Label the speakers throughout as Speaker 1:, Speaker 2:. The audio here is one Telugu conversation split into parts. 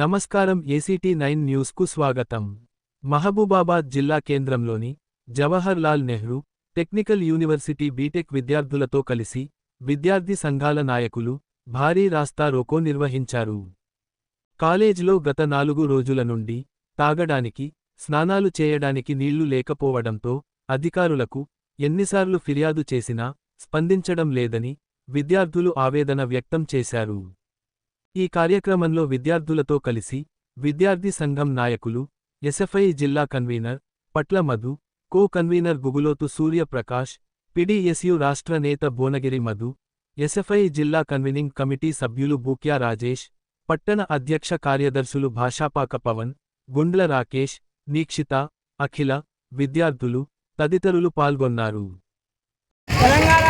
Speaker 1: నమస్కారం ఏసీటీ నైన్ న్యూస్కు స్వాగతం. మహబూబాబాద్ జిల్లా కేంద్రంలోని Jawahar Lal Nehru technical university BTech విద్యార్థులతో కలిసి విద్యార్థి సంఘాల నాయకులు భారీ రాస్తా రోకో నిర్వహించారు. కాలేజ్లో గత నాలుగు రోజుల నుండి తాగడానికి స్నానాలు చేయడానికి నీళ్ళు లేకపోవడంతో అధికారులకు ఎన్నిసార్లు ఫిర్యాదు చేసినా స్పందించడం లేదని విద్యార్థులు ఆవేదన వ్యక్తం చేశారు. ఈ కార్యక్రమంలో విద్యార్థులతో కలిసి విద్యార్థి సంఘం నాయకులు ఎస్ఎఫ్ఐ జిల్లా convener Patla Madhu co convener Guguloth Suryaprakash PDSU రాష్ట్ర నేత భువనగిరి మధు ఎస్ఎఫ్ఐ జిల్లా కన్వీనింగ్ కమిటీ సభ్యులు బూక్యా రాజేష్ పట్టణ అధ్యక్ష కార్యదర్శులు భాషాపాక పవన్ గుండ్ల రాకేష్ నీక్షిత అఖిల విద్యార్థులు తదితరులు పాల్గొన్నారు.
Speaker 2: తెలంగాణ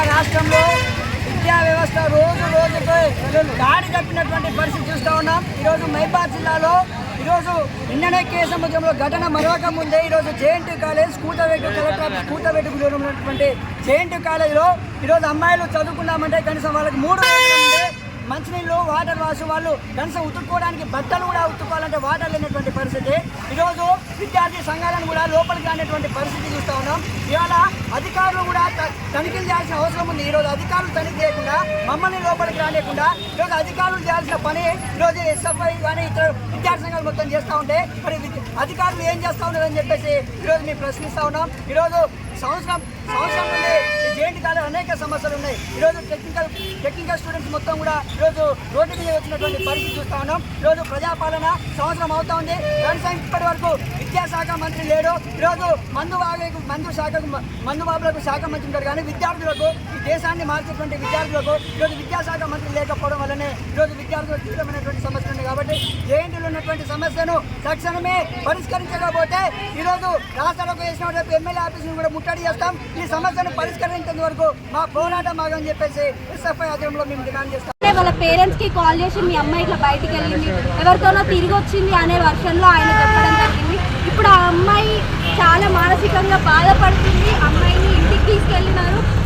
Speaker 2: దాడి తప్పినటువంటి పరిస్థితి చూస్తూ ఉన్నాం. ఈరోజు మైబాద్ జిల్లాలో ఈరోజు నిన్ననే కేసు సముద్రంలో ఘటన మరొక ముందే ఈరోజు జేఎన్టీ కాలేజ్ కూతవేటు కలెక్టర్ కూతవేటు గురి ఉన్నటువంటి జేఎన్టీ కాలేజ్లో ఈరోజు అమ్మాయిలు చదువుకున్నామంటే కనీసం వాళ్ళకి మూడు రోజులు నుండి మంచినీళ్ళు వాటర్ వాసు వాళ్ళు కనీసం ఉతుక్కోవడానికి బట్టలు కూడా ఉతుక్కోవాలంటే వాటర్ లేనటువంటి పరిస్థితి. ఈరోజు విద్యార్థి సంఘాలను కూడా లోపలికి రానటువంటి పరిస్థితి చూస్తూ ఉన్నాం. ఇవాళ అధికారులు కూడా త- తనిఖీలు చేయాల్సిన అవసరం ఉంది. ఈరోజు అధికారులు తనిఖీ చేయకుండా మమ్మల్ని లోపలికి రానియకుండా ఈరోజు అధికారులు చేయాల్సిన పని ఈరోజు ఎస్ఎఫ్ఐ కానీ ఇతర విద్యార్థి సంఘాలు మొత్తం చేస్తూ ఉంటే మరి అధికారులు ఏం చేస్తూ ఉన్నారని చెప్పేసి ఈరోజు మేము ప్రశ్నిస్తూ ఉన్నాం. ఈరోజు సంవత్సరం సంవత్సరం నుండి ఈ జేఎన్టీ అనేక సమస్యలు ఉన్నాయి. ఈరోజు టెక్నికల్ టెక్నికల్ స్టూడెంట్స్ మొత్తం కూడా ఈరోజు రోడ్డు మీద వచ్చినటువంటి పరిస్థితి చూస్తూ ఉన్నాం. ఈరోజు ప్రజాపాలన సంవత్సరం అవుతా ఉంది. కనీసం ఇప్పటి వరకు విద్యాశాఖ మంత్రి లేడు. ఈరోజు మందు బాబులకు మందు శాఖకు మందు బాబులకు శాఖ మంత్రి ఉంటారు కానీ విద్యార్థులకు ఈ దేశాన్ని మార్చేటువంటి విద్యార్థులకు ఈరోజు విద్యాశాఖ మంత్రి లేకపోవడం వల్లనే ఈరోజు విద్యార్థులకు తీవ్రమైనటువంటి సమస్య ఉంది కాబట్టి జేఎన్టీలో ఉన్నటువంటి సమస్యను తక్షణమే పరిష్కరించకపోతే ఈరోజు రాష్ట్రాలకు వేసిన ఎమ్మెల్యే ఆఫీసును కూడా ముట్టడి చేస్తాం. ఈ సమస్యను పరిష్కరించేంత వరకు మా పోరాటం ఆగని చెప్పేసి ఎస్ఎఫ్ఐ ఆధ్వర్యంలో మేము డిమాండ్ చేస్తాం.
Speaker 3: వాళ్ళ పేరెంట్స్కి కాల్ చేసి మీ అమ్మాయి ఇట్లా బయటికి వెళ్ళింది. ఎవరితోనో తిరిగి వచ్చింది అనే వర్షంలో ఆయన చెప్పడం జరిగింది. ఇప్పుడు ఆ అమ్మాయి చాలా మానసికంగా బాధపడుతుంది. అమ్మాయిని ఇంటికి తీసుకెళ్ళి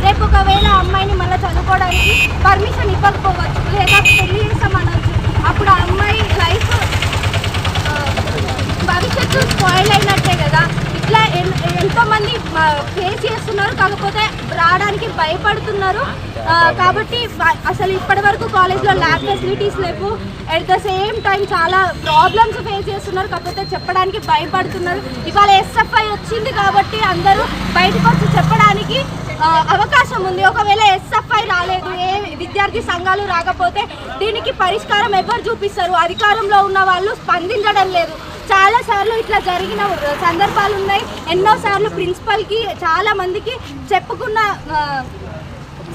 Speaker 3: రేపు ఒకవేళ ఆ అమ్మాయిని చేసుకోవడానికి పర్మిషన్ ఇవ్వకపోవచ్చు లేదా పెళ్ళి చేస్తామనొచ్చు. అప్పుడు ఆ అమ్మాయి లైఫ్ భవిష్యత్తు స్పాయిల్ అయినట్టే కదా. ఇట్లా ఎంతోమంది ఫేస్ చేస్తున్నారు కాకపోతే రావడానికి భయపడుతున్నారు. కాబట్టి అసలు ఇప్పటి వరకు కాలేజ్లో ల్యాబ్ ఫెసిలిటీస్ లేవు. అట్ ద సేమ్ టైం చాలా ప్రాబ్లమ్స్ ఫేస్ చేస్తున్నారు. కాకపోతే చెప్పడానికి భయపడుతున్నారు. ఇవాళ ఎస్ఎఫ్ఐ వచ్చింది కాబట్టి అందరూ బయటకు వచ్చి చెప్పడానికి అవకాశం ఉంది. ఒకవేళ ఎస్ఎఫ్ రాలేదు. ఏ విద్యార్థి సంఘాలు రాకపోతే దీనికి పరిష్కారం ఎవరు చూపిస్తారు? అధికారంలో ఉన్న వాళ్ళు స్పందించడం లేదు. చాలా సార్లు ఇట్లా జరిగిన సందర్భాలు ఉన్నాయి. ఎన్నో సార్లు ప్రిన్సిపల్కి చాలామందికి చెప్పుకున్న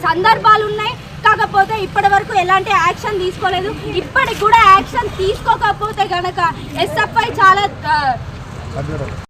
Speaker 3: సందర్భాలు ఉన్నాయి. కాకపోతే ఇప్పటి వరకు ఎలాంటి యాక్షన్ తీసుకోలేదు. ఇప్పటికి కూడా యాక్షన్ తీసుకోకపోతే గనక ఎస్ఎఫ్ఐ చాలా